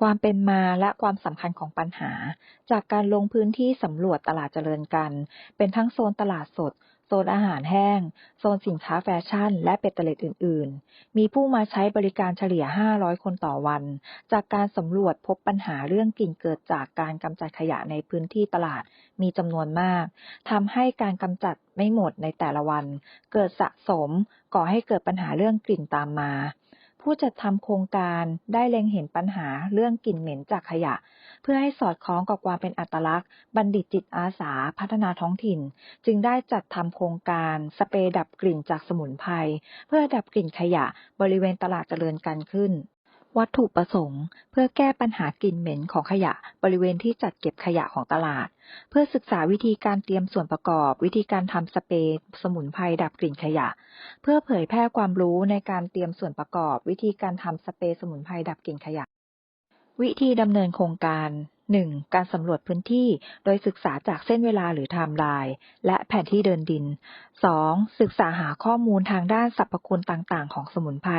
ความเป็นมาและความสำคัญของปัญหา จากการลงพื้นที่สำรวจตลาดเจริญกัน เป็นทั้งโซนตลาดสด โซนอาหารแห้ง โซนสินค้าแฟชั่น และเบ็ดเตล็ดอื่น ๆ มีผู้มาใช้บริการเฉลี่ย 500 คนต่อวัน จากการสำรวจพบปัญหาเรื่องกลิ่นเกิดจากการกำจัดขยะในพื้นที่ตลาดมีจำนวนมากทำให้การกำจัดไม่หมดในแต่ละวัน เกิดสะสม ก่อให้เกิดปัญหาเรื่องกลิ่นตามมา ผู้จัดทำโครงการได้เล็งเห็นปัญหาเรื่องกลิ่นเหม็นจากขยะ เพื่อให้สอดคล้องกับความเป็นอัตลักษณ์ บัณฑิตจิตอาสาพัฒนาท้องถิ่น จึงได้จัดทำโครงการสเปรย์ดับกลิ่นจากสมุนไพรเพื่อดับกลิ่นขยะบริเวณตลาดเจริญกันขึ้น วัตถุประสงค์ เพื่อแก้ปัญหากลิ่นเหม็นของขยะบริเวณที่จัดเก็บขยะของตลาด เพื่อศึกษาวิธีการเตรียมส่วนประกอบ วิธีการทำสเปรย์สมุนไพรดับกลิ่นขยะ เพื่อเผยแพร่ความรู้ในการเตรียมส่วนประกอบ วิธีการทำสเปรย์สมุนไพรดับกลิ่นขยะ วิธีดำเนินโครงการ 1. การสำรวจพื้นที่ โดยศึกษาจากเส้นเวลาหรือไทม์ไลน์และแผนที่เดินดิน 2. ศึกษาหาข้อมูลทางด้านสรรพคุณต่างๆ ของสมุนไพร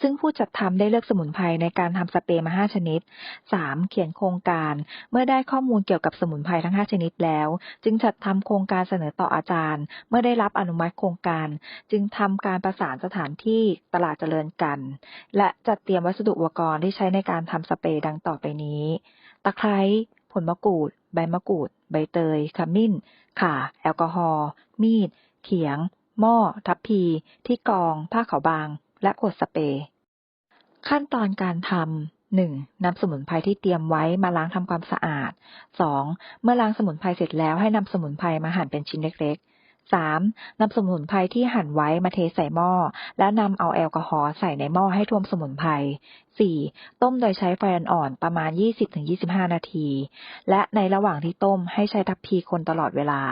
ซึ่งผู้จัดทำได้เลือกสมุนไพรในการทำสเปรย์มา 5 ชนิด 3. เขียนโครงการ เมื่อได้ข้อมูลเกี่ยวกับสมุนไพรทั้ง 5 ชนิดแล้ว จึงจัดทำโครงการเสนอต่ออาจารย์ เมื่อได้รับอนุมัติโครงการ จึงทำการประสานสถานที่ตลาดเจริญกัน และจัดเตรียมวัสดุอุปกรณ์ที่ใช้ในการทำสเปรย์ดังต่อไปนี้ ตะไคร้ผลมะกรูด ใบมะกรูด ใบเตย ขมิ้น ข่า แอลกอฮอล์ มีด เขียง หม้อ ทัพพี ที่กอง ผ้าขาวบาง และขวดสเปรย์ ขั้นตอนการทำ 1. นำสมุนไพรที่เตรียมไว้มาล้างทำความสะอาด 2. เมื่อล้างสมุนไพรเสร็จแล้วให้นำสมุนไพรมาหั่นเป็นชิ้นเล็กๆ 3. นำสมุนไพรที่หั่นไว้มาเทใส่หม้อ และนำเอาแอลกอฮอล์ใส่ในหม้อให้ท่วมสมุนไพร 4. ต้มโดยใช้ไฟอ่อนประมาณ 20-25 นาที และในระหว่างที่ต้มให้ใช้ทัพพีคนตลอดเวลา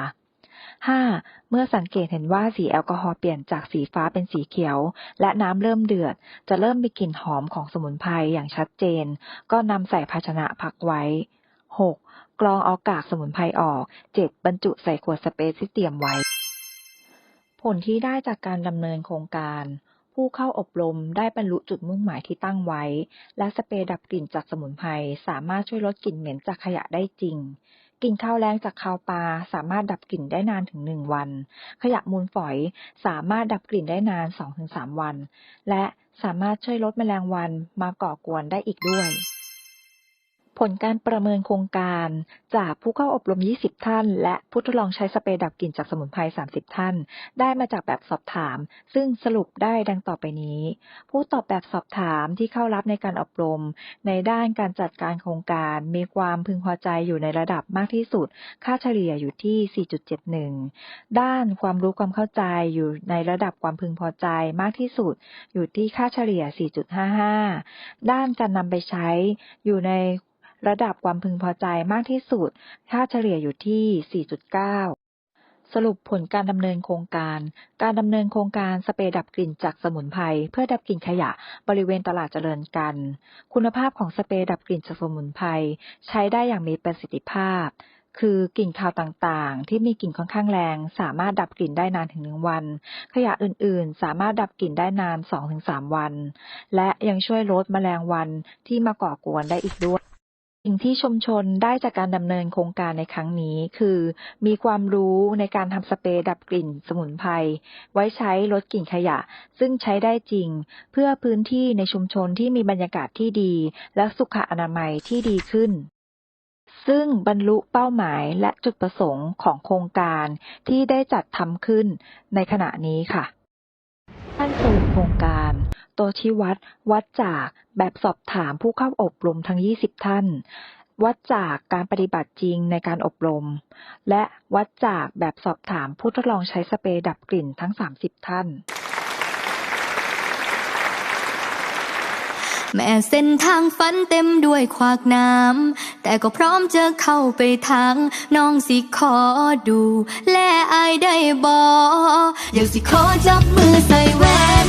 5. เมื่อสังเกตเห็นว่าสีแอลกอฮอล์เปลี่ยนจากสีฟ้าเป็นสีเขียว และน้ำเริ่มเดือด จะเริ่มมีกลิ่นหอมของสมุนไพรอย่างชัดเจน ก็นำใส่ภาชนะพักไว้ 6. กรองเอากากสมุนไพรออก 7. บรรจุใส่ขวดสเปรย์ที่เตรียมไว้ ผลที่ได้จากการดำเนินโครงการ ผู้เข้าอบรมได้บรรลุจุดมุ่งหมายที่ตั้งไว้ และสเปรย์ดับกลิ่นจากสมุนไพรสามารถช่วยลดกลิ่นเหม็นจากขยะได้จริงกลิ่นข้าวแรงจากคาวปลาสามารถดับกลิ่นได้นานถึง1วัน ขยะมูลฝอยสามารถดับกลิ่นได้นาน2-3วัน และสามารถช่วยลดแมลงวันมาก่อกวนได้อีกด้วย ผลการประเมินโครงการจากผู้เข้าอบรม 20 ท่าน และผู้ทดลองใช้สเปรย์ดับกลิ่นจากสมุนไพร 30 ท่าน ได้มาจากแบบสอบถาม ซึ่งสรุปได้ดังต่อไปนี้ ผู้ตอบแบบสอบถามที่เข้ารับในการอบรม ในด้านการจัดการโครงการมีความพึงพอใจอยู่ในระดับมากที่สุด ค่าเฉลี่ยอยู่ที่ 4.71 ด้านความรู้ความเข้าใจอยู่ในระดับความพึงพอใจมากที่สุด อยู่ที่ค่าเฉลี่ย 4.55 ด้านการนำไปใช้อยู่ใน ระดับความพึงพอใจมากที่สุด ค่าเฉลี่ยอยู่ที่ 4.9สรุปผลการดำเนินโครงการ การดำเนินโครงการสเปรย์ดับกลิ่นจากสมุนไพรเพื่อดับกลิ่นขยะบริเวณตลาดเจริญกัน คุณภาพของสเปรย์ดับกลิ่นจากสมุนไพรใช้ได้อย่างมีประสิทธิภาพ คือกลิ่นคาวต่างๆ ที่มีกลิ่นค่อนข้างแรง สามารถดับกลิ่นได้นานถึงหนึ่งวัน ขยะอื่นๆ สามารถดับกลิ่นได้นาน 2-3 วัน และยังช่วยลดแมลงวันที่มาก่อกวนได้อีกด้วย สิ่งที่ชุมชนได้จากการดำเนินโครงการในครั้งนี้คือ มีความรู้ในการทำสเปรย์ดับกลิ่นสมุนไพรไว้ใช้ลดกลิ่นขยะ ซึ่งใช้ได้จริง เพื่อพื้นที่ในชุมชนที่มีบรรยากาศที่ดี และสุขอนามัยที่ดีขึ้น ซึ่งบรรลุเป้าหมายและจุดประสงค์ของโครงการที่ได้จัดทำขึ้นในขณะนี้ค่ะ ท่านสรุปโครงการตัวชี้วัดวัดจากแบบสอบถามผู้เข้าอบรมทั้ง 20 ท่าน วัดจากการปฏิบัติจริงในการอบรม และวัดจากแบบสอบถามผู้ทดลองใช้สเปรย์ดับกลิ่นทั้ง 30 ท่าน แม้เส้นทางฝันเต็มด้วยขวากน้ำแต่ก็พร้อมจะเข้าไปทางน้องสิขอดู แลอายได้บออยากสิขอจับมือใส่แหวน